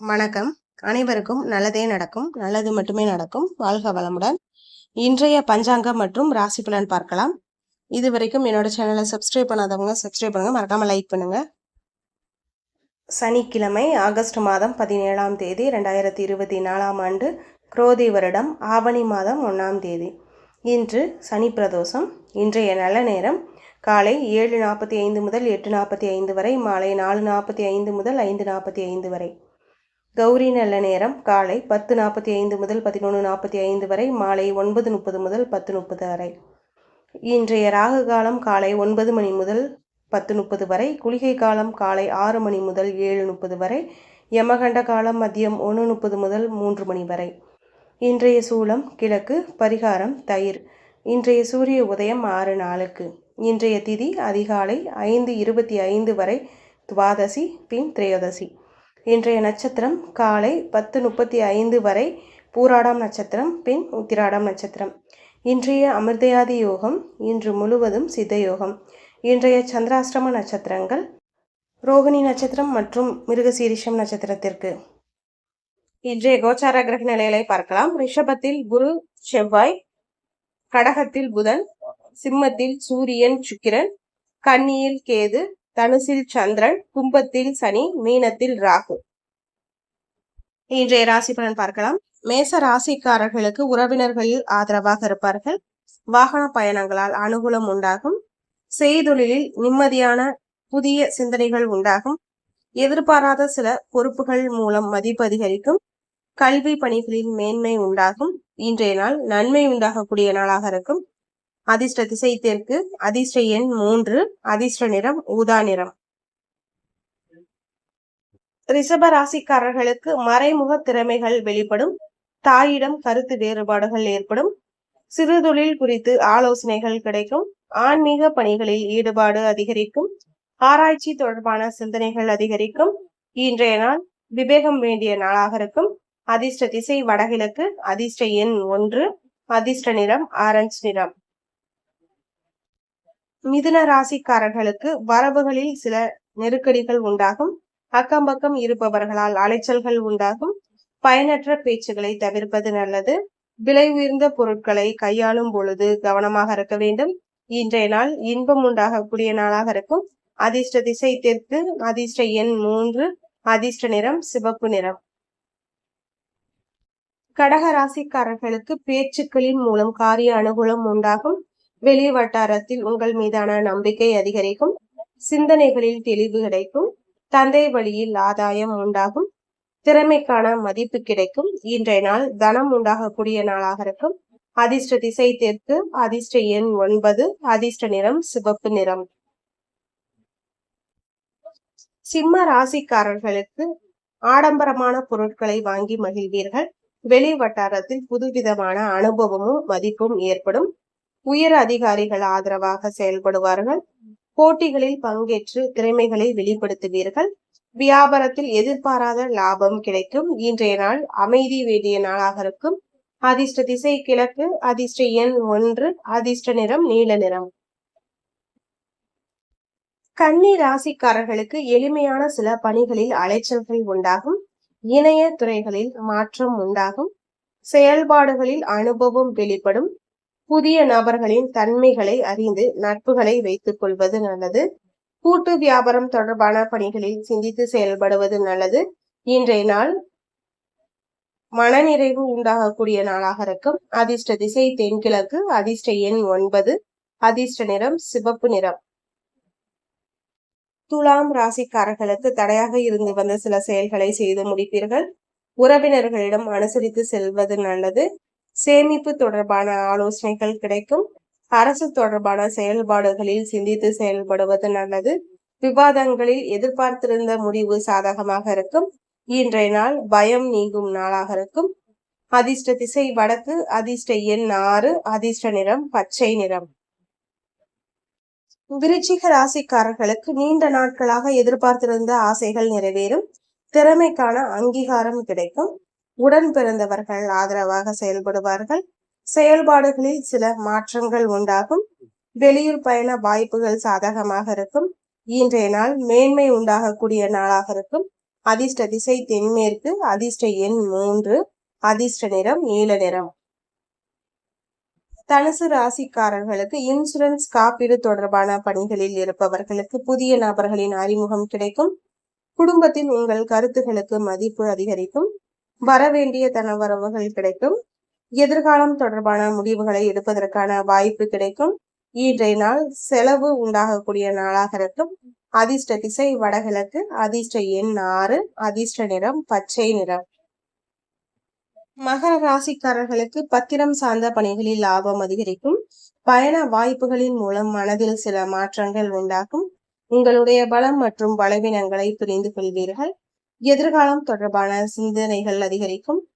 வணக்கம். அனைவருக்கும் நல்லதே நடக்கும். நல்லது மட்டுமே நடக்கும். வாழ்க வளமுடன். இன்றைய பஞ்சாங்கம் மற்றும் ராசி பலன் பார்க்கலாம். இது வரைக்கும் என்னோட சேனலை சப்ஸ்கிரைப் பண்ணாதவங்க சப்ஸ்கிரைப் பண்ணுங்க. மறக்காம லைக் பண்ணுங்க. சனிக்கிழமை ஆகஸ்ட் மாதம் பதினேழாம் தேதி ரெண்டாயிரத்தி இருபத்தி நாலாம் ஆண்டு குரோதி வருடம் ஆவணி மாதம் ஒன்றாம் தேதி. இன்று சனி பிரதோஷம். இன்றைய நல்ல நேரம் காலை ஏழு நாற்பத்தி ஐந்து முதல் எட்டு நாற்பத்தி ஐந்து வரை மாலை நாலு நாற்பத்தி ஐந்து முதல் ஐந்து நாற்பத்தி ஐந்து வரை. கௌரி நல்ல நேரம் காலை பத்து நாற்பத்தி ஐந்து முதல் பதினொன்று நாற்பத்தி ஐந்து வரை மாலை ஒன்பது முப்பது முதல் பத்து முப்பது வரை. இன்றைய ராகு காலம் காலை ஒன்பது மணி முதல் பத்து முப்பது வரை குளிகை காலம் காலை ஆறு மணி முதல் ஏழு முப்பது வரை யமகண்ட காலம் மதியம் ஒன்று முப்பது முதல் மூன்று மணி வரை. இன்றைய சூளம் கிழக்கு பரிகாரம் தயிர். இன்றைய சூரிய உதயம் ஆறு நாளுக்கு. இன்றைய திதி அதிகாலை ஐந்து இருபத்தி ஐந்து வரை துவாதசி பின் திரையோதசி. இன்றைய நட்சத்திரம் காலை பத்து முப்பத்தி ஐந்து வரை பூராடம் நட்சத்திரம் பின் உத்திராடம் நட்சத்திரம். இன்றைய அமிர்தயாதி யோகம் இன்று முழுவதும் சித்த யோகம் இன்றைய சந்திராசிரம நட்சத்திரங்கள் ரோகிணி நட்சத்திரம் மற்றும் மிருகசீரிஷம் நட்சத்திரத்திற்கு. இன்றைய கோச்சார கிரக நிலைகளை பார்க்கலாம். ரிஷபத்தில் குரு செவ்வாய் கடகத்தில் புதன் சிம்மத்தில் சூரியன் சுக்கிரன் கன்னியில் கேது தனுசில் சந்திரன் கும்பத்தில் சனி மீனத்தில் ராகு. இன்றைய ராசி பலன் பார்க்கலாம். மேச ராசிக்காரர்களுக்கு உறவினர்களில் ஆதரவாக இருப்பார்கள். வாகன பயணங்களால் அனுகூலம் உண்டாகும். செய்தொழிலில் நிம்மதியான புதிய சிந்தனைகள் உண்டாகும். எதிர்பாராத சில பொறுப்புகள் மூலம் மதிப்பு அதிகரிக்கும். கல்வி பணிகளில் மேன்மை உண்டாகும். இன்றைய நாள் நன்மை உண்டாகக்கூடிய நாளாக இருக்கும். அதிர்ஷ்ட திசை தெற்கு அதிர்ஷ்ட எண் மூன்று அதிர்ஷ்ட நிறம் ஊதா நிறம். ரிஷப ராசிக்காரர்களுக்கு மறைமுக திறமைகள் வெளிப்படும் தாயிடம் கருத்து வேறுபாடுகள் ஏற்படும் சிறு தொழில் குறித்து ஆலோசனைகள் கிடைக்கும் ஆன்மீக பணிகளில் ஈடுபாடு அதிகரிக்கும் ஆராய்ச்சி தொடர்பான சிந்தனைகள் அதிகரிக்கும் இன்றைய நாள் விவேகம் வேண்டிய நாளாக இருக்கும். அதிர்ஷ்ட திசை வடகிழக்கு அதிர்ஷ்ட எண் ஒன்று அதிர்ஷ்ட நிறம் ஆரஞ்சு நிறம். மிதுன ராசிக்காரர்களுக்கு வரவுகளில் சில நெருக்கடிகள் உண்டாகும். அக்கம் பக்கம் இருப்பவர்களால் அலைச்சல்கள் உண்டாகும். பயனற்ற பேச்சுகளை தவிர்ப்பது நல்லது. விலை உயர்ந்த பொருட்களை கையாளும் பொழுது கவனமாக இருக்க வேண்டும். இன்றைய நாள் இன்பம் உண்டாகக்கூடிய நாளாக இருக்கும். அதிர்ஷ்ட திசை தெற்கு அதிர்ஷ்ட எண் மூன்று அதிர்ஷ்ட நிறம் சிவப்பு நிறம். கடக ராசிக்காரர்களுக்கு பேச்சுக்களின் மூலம் காரிய அனுகூலம் உண்டாகும். வெளி வட்டாரத்தில் உங்கள் மீதான நம்பிக்கை அதிகரிக்கும். சிந்தனைகளில் தெளிவு கிடைக்கும். தந்தை வழியில் ஆதாயம் உண்டாகும். திறமைக்கான மதிப்பு கிடைக்கும். இன்றைய நாள் தனம் உண்டாகக்கூடிய நாளாக இருக்கும். அதிர்ஷ்ட திசை தெற்கு அதிர்ஷ்ட எண் ஒன்பது அதிர்ஷ்ட நிறம் சிவப்பு நிறம். சிம்ம ராசிக்காரர்களுக்கு ஆடம்பரமான பொருட்களை வாங்கி மகிழ்வீர்கள். வெளி வட்டாரத்தில் புதுவிதமான அனுபவமும் மதிப்பும் ஏற்படும். உயர் அதிகாரிகள் ஆதரவாக செயல்படுவார்கள். போட்டிகளில் பங்கேற்று திறமைகளை வெளிப்படுத்துவீர்கள். வியாபாரத்தில் எதிர்பாராத லாபம் கிடைக்கும். இன்றைய நாள் அமைதி வேண்டிய நாளாக இருக்கும். அதிர்ஷ்ட திசை கிழக்கு அதிர்ஷ்ட எண் ஒன்று அதிர்ஷ்ட நிறம் நீல நிறம். கன்னி ராசிக்காரர்களுக்கு எளிமையான சில பணிகளில் அலைச்சல்கள் உண்டாகும். இணைய துறைகளில் மாற்றம் உண்டாகும். செயல்பாடுகளில் அனுபவம் வெளிப்படும். புதிய நபர்களின் தன்மைகளை அறிந்து நட்புகளை வைத்துக் கொள்வது நல்லது. கூட்டு வியாபாரம் தொடர்பான பணிகளில் சிந்தித்து செயல்படுவது நல்லது. இன்றைய நாள் மனநிறைவு உண்டாகக்கூடிய நாளாக இருக்கும். அதிர்ஷ்ட திசை தென்கிழக்கு அதிர்ஷ்ட எண் ஒன்பது அதிர்ஷ்ட நிறம் சிவப்பு நிறம். துலாம் ராசிக்காரர்களுக்கு தடையாக இருந்து வந்த சில செயல்களை செய்து முடிப்பீர்கள். உறவினர்களிடம் அனுசரித்து செல்வது நல்லது. சேமிப்பு தொடர்பான ஆலோசனைகள் கிடைக்கும். அரசு தொடர்பான செயல்பாடுகளில் சிந்தித்து செயல்படுவது நல்லது. விவாதங்களில் எதிர்பார்த்திருந்த முடிவு சாதகமாக இருக்கும். இன்றைய நாள் பயம் நீங்கும் நாளாக இருக்கும். அதிர்ஷ்ட திசை வடக்கு அதிர்ஷ்ட எண் ஆறு அதிர்ஷ்ட நிறம் பச்சை நிறம். விருச்சிக ராசிக்காரர்களுக்கு நீண்ட நாட்களாக எதிர்பார்த்திருந்த ஆசைகள் நிறைவேறும். திறமைக்கான அங்கீகாரம் கிடைக்கும். உடன் பிறந்தவர்கள் ஆதரவாக செயல்படுவார்கள். செயல்பாடுகளில் சில மாற்றங்கள் உண்டாகும். வெளியூர் பயண வாய்ப்புகள் சாதகமாக இருக்கும். இன்றைய நாள் மேன்மை உண்டாகக்கூடிய நாளாக இருக்கும். அதிர்ஷ்ட திசை தென்மேற்கு அதிர்ஷ்ட எண் மூன்று அதிர்ஷ்ட நிறம் நீல நிறம். தனுசு ராசிக்காரர்களுக்கு இன்சூரன்ஸ் காப்பீடு தொடர்பான பணிகளில் இருப்பவர்களுக்கு புதிய நபர்களின் அறிமுகம் கிடைக்கும். குடும்பத்தில் உங்கள் கருத்துகளுக்கு மதிப்பு அதிகரிக்கும். வரவேண்டிய தனவரவுகள் கிடைக்கும். எதிர்காலம் தொடர்பான முடிவுகளை எடுப்பதற்கான வாய்ப்பு கிடைக்கும். இன்றைய நாள் செலவு உண்டாகக்கூடிய நாளாக இருக்கும். அதிர்ஷ்ட திசை வடகிழக்கு அதிர்ஷ்ட எண் ஆறு அதிர்ஷ்ட நிறம் பச்சை நிறம். மகர ராசிக்காரர்களுக்கு பத்திரம் சார்ந்த பணிகளில் லாபம் அதிகரிக்கும். பயண வாய்ப்புகளின் மூலம் மனதில் சில மாற்றங்கள் உண்டாகும். உங்களுடைய பலம் மற்றும் பலவீனங்களை புரிந்து கொள்வீர்கள். எதிர்காலம் தொடர்பான சிந்தனைகள் அதிகரிக்கும்.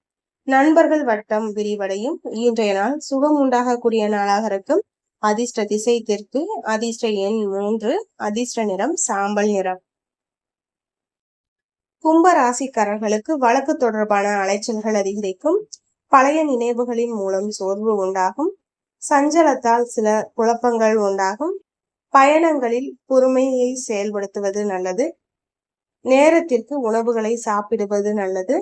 நண்பர்கள் வட்டம் விரிவடையும். இன்றைய நாள் சுகம் உண்டாகக்கூடிய நாளாக இருக்கும். அதிர்ஷ்ட திசை தெற்கு அதிர்ஷ்ட எண் மூன்று அதிர்ஷ்ட நிறம் சாம்பல் நிறம். கும்ப ராசிக்காரர்களுக்கு வழக்கு தொடர்பான அலைச்சல்கள் அதிகரிக்கும். பழைய நினைவுகளின் மூலம் சோர்வு உண்டாகும். சஞ்சலத்தால் சில குழப்பங்கள் உண்டாகும். பயணங்களில் பொறுமையை செயல்படுத்துவது நல்லது. நேரத்திற்கு உணவுகளை சாப்பிடுவது நல்லது.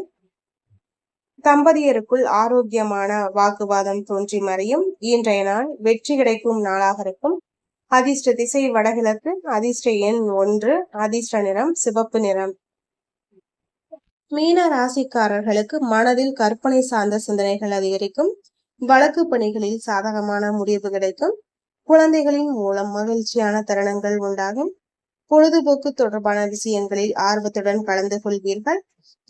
தம்பதியருக்குள் ஆரோக்கியமான வாக்குவாதம் தோன்றி மறையும். இன்றைய நாள் வெற்றி கிடைக்கும் நாளாக இருக்கும். அதிர்ஷ்ட திசை வடகிழக்கு அதிர்ஷ்ட எண் ஒன்று அதிர்ஷ்ட நிறம் சிவப்பு நிறம். மீன ராசிக்காரர்களுக்கு மனதில் கற்பனை சார்ந்த சிந்தனைகள் அதிகரிக்கும். வழக்கு பணிகளில் சாதகமான முடிவு கிடைக்கும். குழந்தைகளின் மூலம் மகிழ்ச்சியான தருணங்கள் உண்டாகும். பொழுதுபோக்கு தொடர்பான விஷயங்களில் ஆர்வத்துடன் கலந்து கொள்வீர்கள்.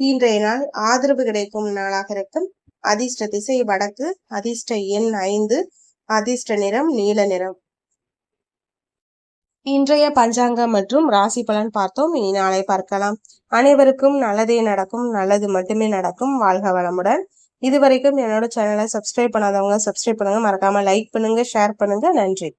இன்றைய நாள் ஆதரவு கிடைக்கும் நாளாக இருக்கும். அதிர்ஷ்ட திசை வடக்கு அதிர்ஷ்ட எண் ஐந்து அதிர்ஷ்ட நிறம் நீல நிறம். இன்றைய பஞ்சாங்கம் மற்றும் ராசி பலன் பார்த்தோம். இனி நாளை பார்க்கலாம். அனைவருக்கும் நல்லதே நடக்கும் நல்லது மட்டுமே நடக்கும். வாழ்க வளமுடன். இதுவரைக்கும் என்னோட சேனலை சப்ஸ்கிரைப் பண்ணாதவங்க சப்ஸ்கிரைப் பண்ணுங்க. மறக்காம லைக் பண்ணுங்க ஷேர் பண்ணுங்க. நன்றி.